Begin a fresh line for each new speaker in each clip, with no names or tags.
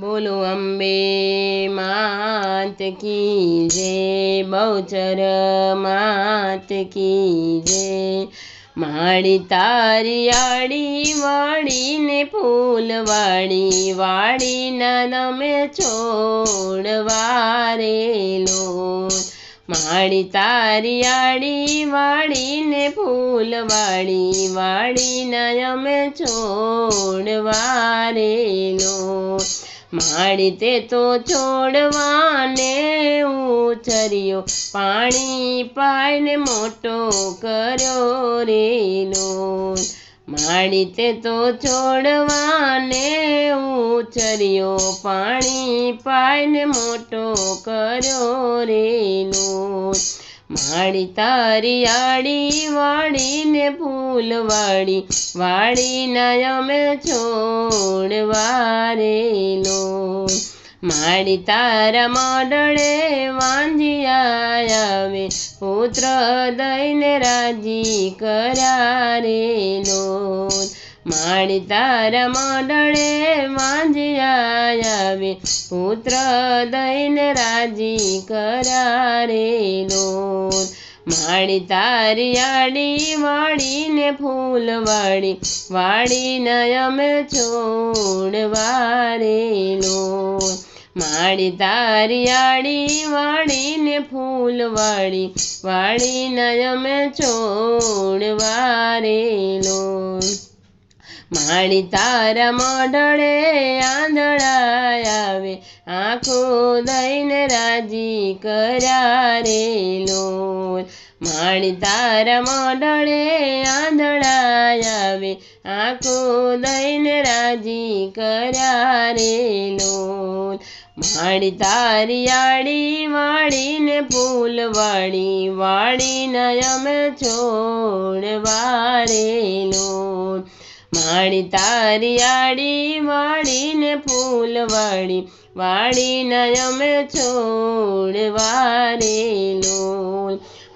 બોલો અંબે માત કી જય, બહુચર માત કી જય. માળી તારી આડી વાળીને ફૂલવાળી વાળીના નમે છોડવારેલો માળી તારી આડી વાળીને ફૂલવાળી વાળીના અમે છોડવારેલો માળી તે તો છોડવાને ઉછર્યો, પાણી પાઈને મોટો કર્યો રેલો માળી તે તો છોડવાને ઉછર્યો, પાણી પાઈને મોટો કર્યો રેલો માળી તારી આડી, વાળીને ફૂલવાળી વાળીના અમે છોડવારેલો માળી તારા મોડળે વાંજિયા આવે પુત્ર દઈને રાજી કરારેલો. માળી તારા મોડળે વાંજિયા આવે પુત્ર દઈને રાજી કરારેલો માણી તારી આડી વાળીને ફૂલવાળી વાળીને અમે છોડવારેલો માળી તારી આડી વાળીને ફૂલવાળી વાળીને અમે છોડવારેલો માળી તારા મોઢળે આંધળા આવે. આંખો દઈને રાજી કરારેલો માણી તારા મોઢળે આંધળા આવે. આંખો દઈને રાજી કરારેલો માણી તારી આડી વાળીને ફૂલવાળી વાળીને અમે છોડવારેલો માળી તારી આડી વાળીને ફૂલવાળી વાળીને અમે છોડવારેલો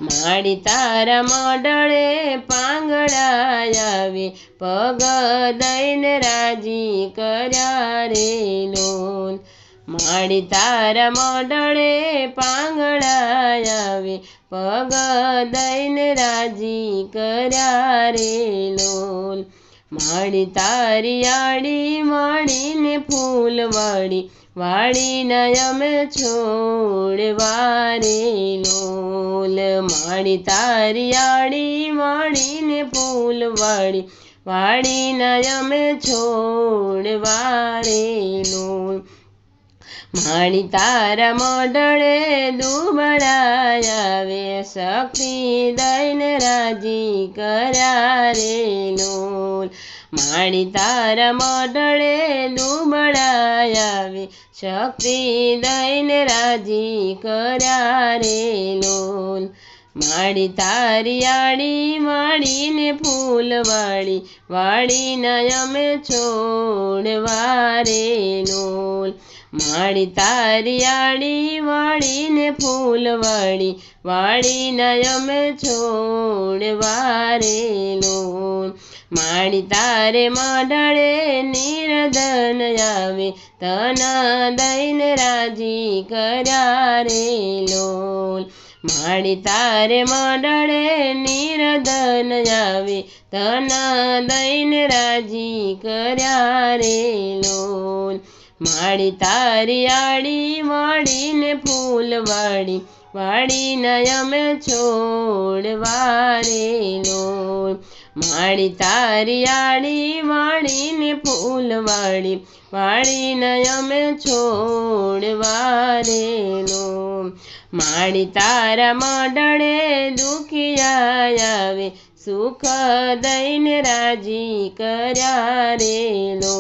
માળી તારા મોડળે પાંગડા આવે. પગ દઈને રાજી કર્યારેલો માળી તારા મોડળે પાંગડા આવે. પગ દઈને રાજી કર્યારેલો માળી તારી આડી માણીને ફૂલ વાળી વાળીને અમે છોડવારેલો માણી તારી આડી માણીને ફૂલ વાળી વાળીને અમે છોડવારેલો માળી તારા મોઢળે દુબળા આવે શક્તિ દઈને રાજી કરારેલો માણી તારા મોઢળે દુબળા આવે શક્તિ દઈને રાજી કરારેલો માળી તારી આડી વાળીને ફૂલવાળી. વાળીને અમે છોડવારેલો માળી તારી આડી વાળીને ફૂલવાળી. વાળીને અમે છોડવારેલો માળી તારે માડળે નિરદન આવે. તના દઈને રાજી કરારેલો માળી તારે મંડળે નિરદન આવે તન રાજી કર્યારેલો માળી તારી આડી વાળીને ફૂલવાળી વાળીને અમે છોડવારેલો માળી તારી આડી વાળીને ફૂલવાળી વાળીને અમે છોડવારેલો માળી તારા મંડળે દુખિયા આવે સુખ દઈને રાજી કરારે લો.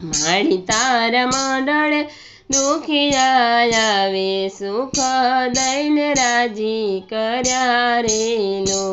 માણી તારા મંડળે દુખિયા આવે સુખ દઈને રાજી કર્યારેલો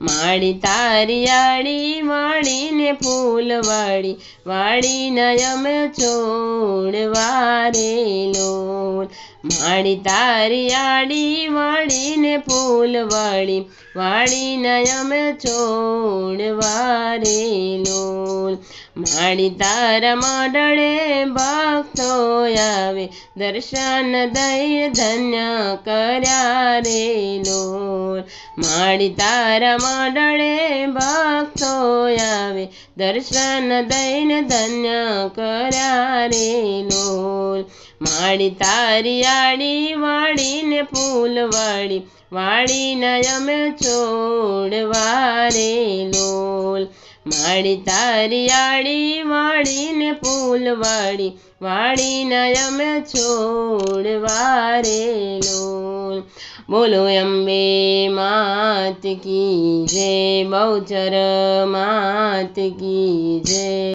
માડી તારી આડી વાળીને ફૂલવાળી, વાળી નયમ છોડવા રે લોલ માળી તારી આડી વાળીને ફૂલવાળી, વાળી નયમ છોડવા રે લોલ માડી તારા મંડળે ભક્તો આવે. દર્શન દય ધન્ય કર્યા રે લોલ માણી તારા મંડળે ભક્તો આવે. દર્શન દૈન ધન્ય કર્યા રે લોલ માડી તારી આડી વાળીને ફૂલવાળી વાળીને અમે છોડવા રે લોલ માડી તારી આડી, વાળીને ફૂલવાળી. વાળીને અમે છોડવા રે બોલો, અંબે માત કી જય, બહુચર માત કી જય.